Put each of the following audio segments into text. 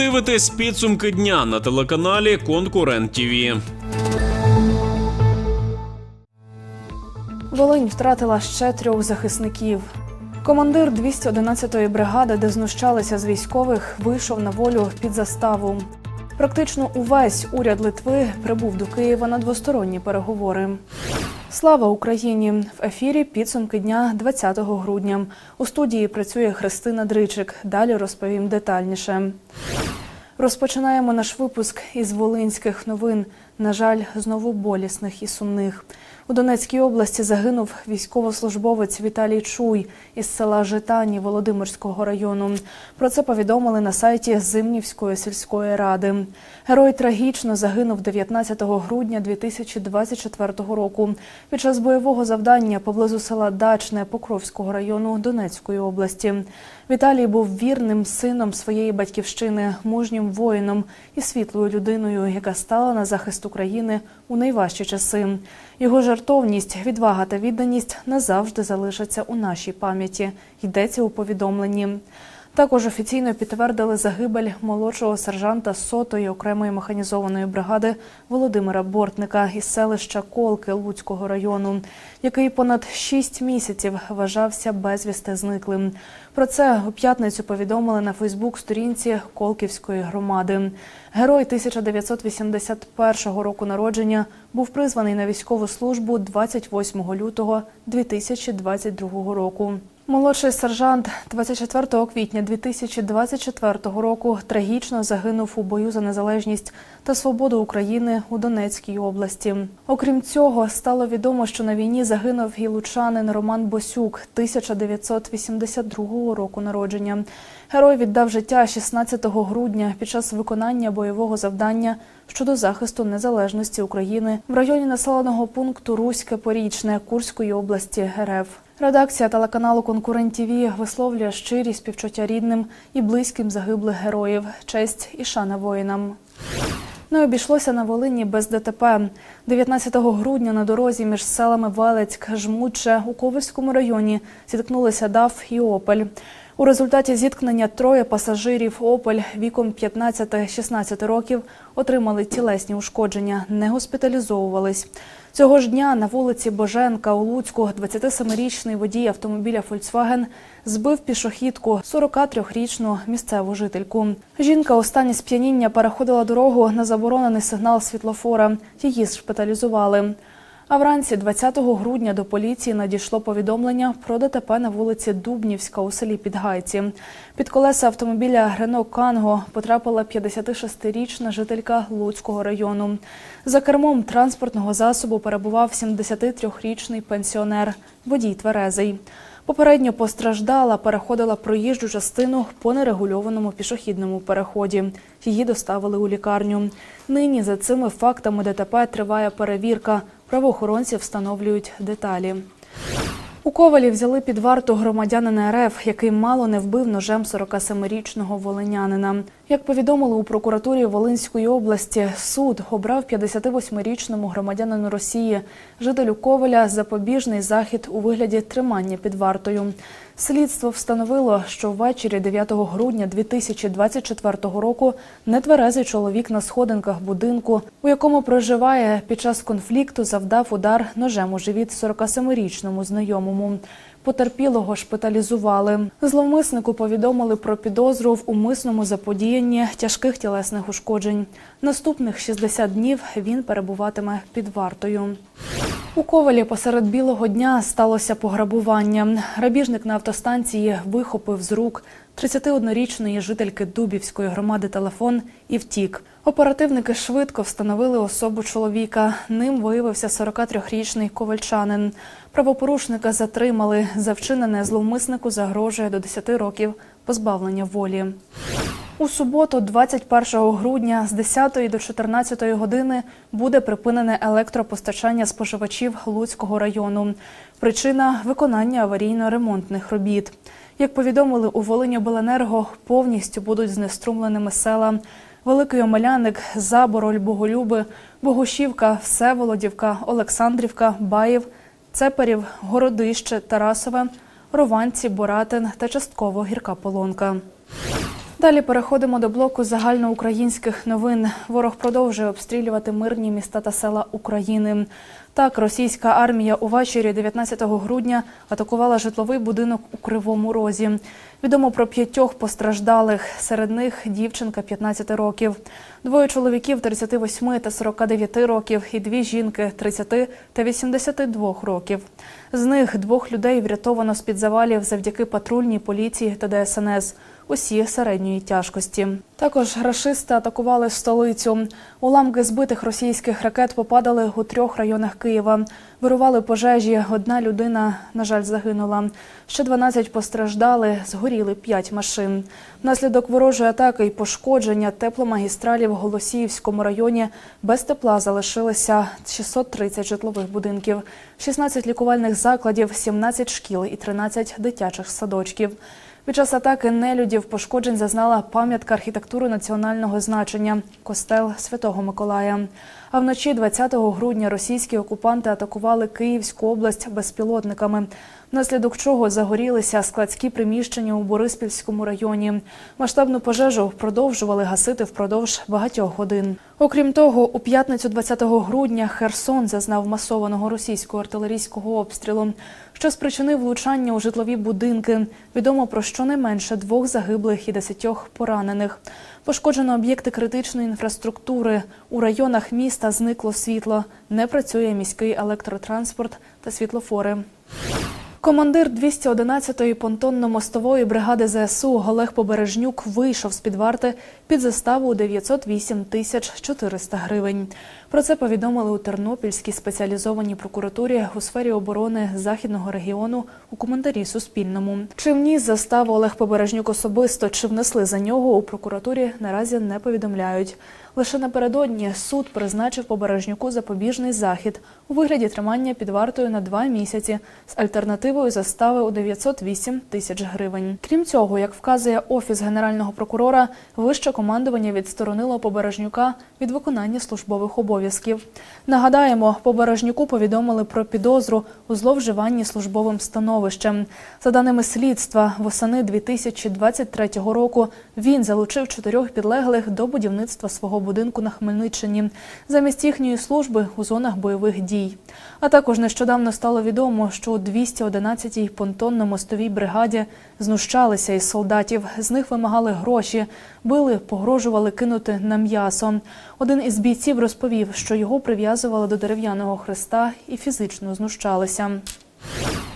дивитесь підсумки дня на телеканалі Конкурент ТІВІ. Волинь втратила ще трьох захисників. Командир 211-ї бригади, де знущалися з військових, вийшов на волю під заставу. Практично увесь уряд Литви прибув до Києва на двосторонні переговори. Слава Україні! В ефірі підсумки дня 20 грудня. У студії працює Христина Дричик. Далі розповім детальніше. Розпочинаємо наш випуск із волинських новин. На жаль, знову болісних і сумних. У Донецькій області загинув військовослужбовець Віталій Чуй із села Житані Володимирського району. Про це повідомили на сайті Зимнівської сільської ради. Герой трагічно загинув 19 грудня 2024 року під час бойового завдання поблизу села Дачне Покровського району Донецької області. Віталій був вірним сином своєї батьківщини, мужнім воїном і світлою людиною, яка стала на захист України у найважчі часи. Його жартовність, відвага та відданість назавжди залишаться у нашій пам'яті. Йдеться у повідомленні. Також офіційно підтвердили загибель молодшого сержанта сотої окремої механізованої бригади Володимира Бортника із селища Колки Луцького району, який понад шість місяців вважався безвісти зниклим. Про це у п'ятницю повідомили на Фейсбук-сторінці Колківської громади. Герой 1981 року народження був призваний на військову службу 28 лютого 2022 року. Молодший сержант 24 квітня 2024 року трагічно загинув у бою за незалежність та свободу України у Донецькій області. Окрім цього, стало відомо, що на війні загинув і лучанин Роман Босюк 1982 року народження. Герой віддав життя 16 грудня під час виконання бойового завдання щодо захисту незалежності України в районі населеного пункту Руське Порічне Курської області РФ. Редакція телеканалу Конкурент ТІВІ висловлює щирі співчуття рідним і близьким загиблих героїв, честь і шана воїнам. Не обійшлося на Волині без ДТП. 19 грудня на дорозі між селами Велецьк, Жмутче у Ковальському районі зіткнулися ДАФ і Опель. У результаті зіткнення троє пасажирів Опель віком 15-16 років отримали тілесні ушкодження, не госпіталізовувались. Цього ж дня на вулиці Боженка у Луцьку 27-річний водій автомобіля Фольксваген збив пішохідку 43-річну місцеву жительку. Жінка у стані сп'яніння переходила дорогу на заборонений сигнал світлофора. Її шпиталізували. А вранці 20 грудня до поліції надійшло повідомлення про ДТП на вулиці Дубнівська у селі Підгайці. Під колеса автомобіля Рено Канго потрапила 56-річна жителька Луцького району. За кермом транспортного засобу перебував 73-річний пенсіонер, водій тверезий. Попередньо постраждала, переходила проїжджу частину по нерегульованому пішохідному переході. Її доставили у лікарню. Нині за цими фактами ДТП триває перевірка. Правоохоронці встановлюють деталі. У Ковалі взяли під варту громадянина РФ, який мало не вбив ножем 47-річного волинянина. Як повідомили у прокуратурі Волинської області, суд обрав 58-річному громадянину Росії, жителю Коваля, запобіжний захід у вигляді тримання під вартою. Слідство встановило, що ввечері 9 грудня 2024 року нетверезий чоловік на сходинках будинку, у якому проживає під час конфлікту, завдав удар ножем у живіт 47-річному знайомому. Потерпілого шпиталізували. Зловмиснику повідомили про підозру в умисному заподіянні тяжких тілесних ушкоджень. Наступних 60 днів він перебуватиме під вартою. У Ковалі посеред білого дня сталося пограбування. Грабіжник на автостанції вихопив з рук 31-річної жительки Дубівської громади телефон і втік. Оперативники швидко встановили особу чоловіка. Ним виявився 43-річний ковальчанин. Правопорушника затримали. За вчинене зловмиснику загрожує до 10 років позбавлення волі. У суботу, 21 грудня, з 10 до 14 години буде припинене електропостачання споживачів Луцького району. Причина виконання аварійно-ремонтних робіт. Як повідомили у Волиньобленерго, повністю будуть знеструмленими села Великий Омеляник, Забороль, Боголюби, Богушівка, Всеволодівка, Олександрівка, Баїв, Цеперів, Городище, Тарасове, Рованці, Боратин та частково Гірка Полонка. Далі переходимо до блоку загальноукраїнських новин. Ворог продовжує обстрілювати мирні міста та села України. Так, російська армія увечері 19 грудня атакувала житловий будинок у Кривому Розі. Відомо про п'ятьох постраждалих. Серед них дівчинка 15 років, двоє чоловіків 38 та 49 років і дві жінки 30 та 82 років. З них двох людей врятовано з-під завалів завдяки патрульній поліції та ДСНС. Усі середньої тяжкості. Також рашисти атакували столицю. Уламки збитих російських ракет попадали у трьох районах Києва. Вирували пожежі. Одна людина, на жаль, загинула. Ще 12 постраждали, згоріли 5 машин. Внаслідок ворожої атаки і пошкодження тепломагістралів в Голосіївському районі без тепла залишилося 630 житлових будинків, 16 лікувальних закладів, 17 шкіл і 13 дитячих садочків. Під час атаки нелюдів пошкоджень зазнала пам'ятка архітектури національного значення костел Святого Миколая. А вночі 20 грудня російські окупанти атакували Київську область безпілотниками, внаслідок чого загорілися складські приміщення у Бориспільському районі. Масштабну пожежу продовжували гасити впродовж багатьох годин. Окрім того, у п'ятницю 20 грудня Херсон зазнав масованого російського артилерійського обстрілу, що спричинив влучання у житлові будинки. Відомо про щонайменше двох загиблих і десятьох поранених. Пошкоджено об'єкти критичної інфраструктури. У районах міста зникло світло. Не працює міський електротранспорт та світлофори. Командир 211-ї понтонно-мостової бригади ЗСУ Олег Побережнюк вийшов з під варти під заставу у 908 тисяч 400 гривень. Про це повідомили у Тернопільській спеціалізованій прокуратурі у сфері оборони західного регіону у коментарі Суспільному. Чи вніс заставу Олег Побережнюк особисто, чи внесли за нього у прокуратурі наразі не повідомляють. Лише напередодні суд призначив Побережнюку запобіжний захід у вигляді тримання під вартою на два місяці з альтернативою застави у 908 тисяч гривень. Крім цього, як вказує офіс генерального прокурора, вище командування відсторонило Побережнюка від виконання службових обов'язків. Нагадаємо, Побережнюку повідомили про підозру у зловживанні службовим становищем. За даними слідства, восени 2023 року він залучив чотирьох підлеглих до будівництва свого будинку на Хмельниччині замість їхньої служби у зонах бойових дій. А також нещодавно стало відомо, що у 211-й понтонно-мостовій бригаді знущалися із солдатів. З них вимагали гроші, били, погрожували кинути на м'ясо. Один із бійців розповів, що його прив'язували до дерев'яного хреста і фізично знущалися.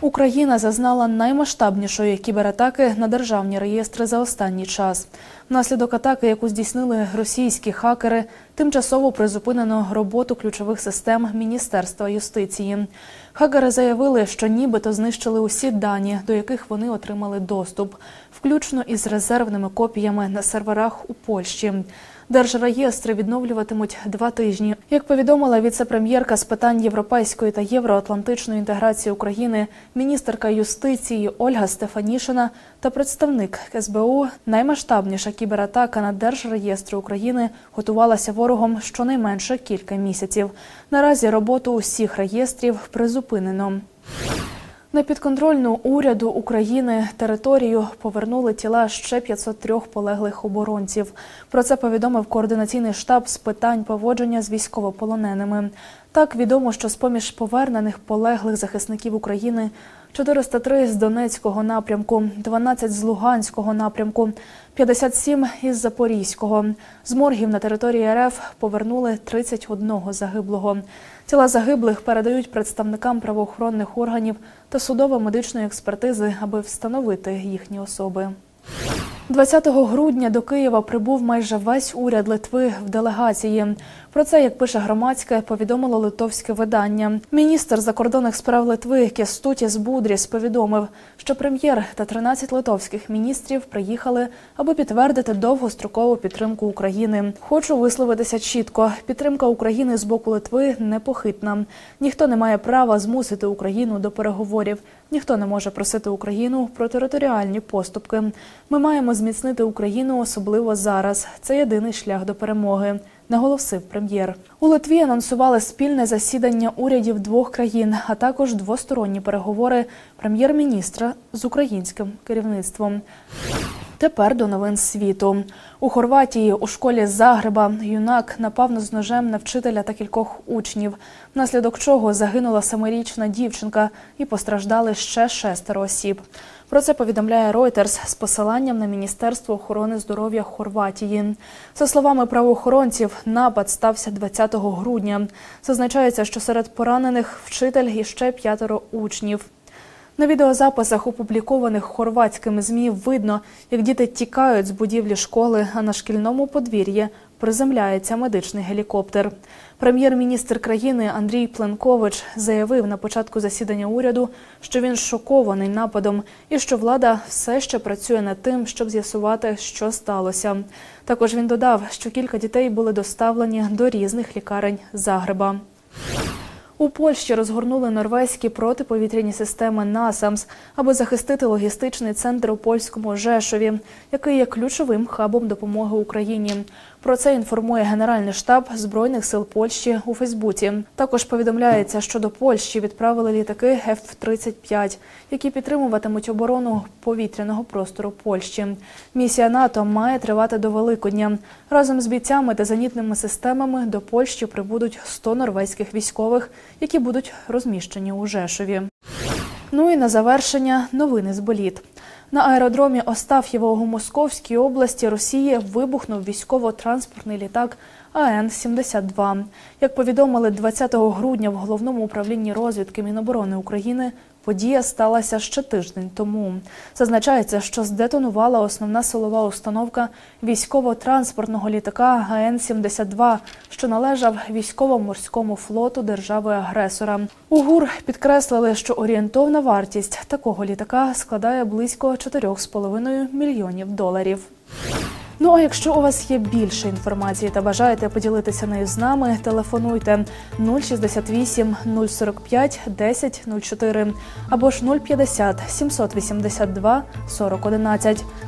Україна зазнала наймасштабнішої кібератаки на державні реєстри за останній час. Внаслідок атаки, яку здійснили російські хакери, тимчасово призупинено роботу ключових систем Міністерства юстиції. Хакери заявили, що нібито знищили усі дані, до яких вони отримали доступ, включно із резервними копіями на серверах у Польщі. Держреєстри відновлюватимуть два тижні. Як повідомила віце-прем'єрка з питань європейської та євроатлантичної інтеграції України, міністерка юстиції Ольга Стефанішина та представник СБУ, наймасштабніша кібератака на держреєстри України готувалася ворогом щонайменше кілька місяців. Наразі роботу усіх реєстрів призупинено. На підконтрольну уряду України територію повернули тіла ще 503 полеглих оборонців. Про це повідомив координаційний штаб з питань поводження з військовополоненими. Так відомо, що з поміж повернених полеглих захисників України 403 з Донецького напрямку, 12 з Луганського напрямку, 57 із Запорізького. З моргів на території РФ повернули 31 загиблого. Тіла загиблих передають представникам правоохоронних органів та судово-медичної експертизи, аби встановити їхні особи. 20 грудня до Києва прибув майже весь уряд Литви в делегації. Про це, як пише громадське, повідомило литовське видання. Міністр закордонних справ Литви Кестутіс Будріс повідомив, що прем'єр та 13 литовських міністрів приїхали, аби підтвердити довгострокову підтримку України. Хочу висловитися чітко: підтримка України з боку Литви непохитна. Ніхто не має права змусити Україну до переговорів. Ніхто не може просити Україну про територіальні поступки. Ми маємо зміцнити Україну, особливо зараз. Це єдиний шлях до перемоги. Наголосив прем'єр. У Литві анонсували спільне засідання урядів двох країн, а також двосторонні переговори прем'єр-міністра з українським керівництвом. Тепер до новин світу. У Хорватії у школі Загреба юнак напав з ножем на вчителя та кількох учнів, внаслідок чого загинула семирічна дівчинка і постраждали ще шестеро осіб. Про це повідомляє Reuters з посиланням на Міністерство охорони здоров'я Хорватії. За словами правоохоронців, напад стався 20 грудня. Зазначається, що серед поранених вчитель і ще п'ятеро учнів. На відеозаписах, опублікованих хорватськими ЗМІ, видно, як діти тікають з будівлі школи, а на шкільному подвір'ї приземляється медичний гелікоптер. Прем'єр-міністр країни Андрій Пленкович заявив на початку засідання уряду, що він шокований нападом і що влада все ще працює над тим, щоб з'ясувати, що сталося. Також він додав, що кілька дітей були доставлені до різних лікарень Загреба. У Польщі розгорнули норвезькі протиповітряні системи НАСАМС, аби захистити логістичний центр у польському Жешові, який є ключовим хабом допомоги Україні. Про це інформує Генеральний штаб Збройних сил Польщі у Фейсбуці. Також повідомляється, що до Польщі відправили літаки F-35, які підтримуватимуть оборону повітряного простору Польщі. Місія НАТО має тривати до Великодня. Разом з бійцями та зенітними системами до Польщі прибудуть 100 норвезьких військових, які будуть розміщені у Жешові. Ну і на завершення новини з боліт. На аеродромі Остаф'євого Московській області Росії вибухнув військово-транспортний літак АН-72. Як повідомили 20 грудня в головному управлінні розвідки Міноборони України, подія сталася ще тиждень тому. Зазначається, що здетонувала основна силова установка військово-транспортного літака АН-72, що належав військово-морському флоту держави-агресора. У ГУР підкреслили, що орієнтовна вартість такого літака складає близько 4,5 мільйонів доларів. Ну а якщо у вас є більше інформації та бажаєте поділитися нею з нами, телефонуйте 068 045 10 04 або ж 050 782 40 11.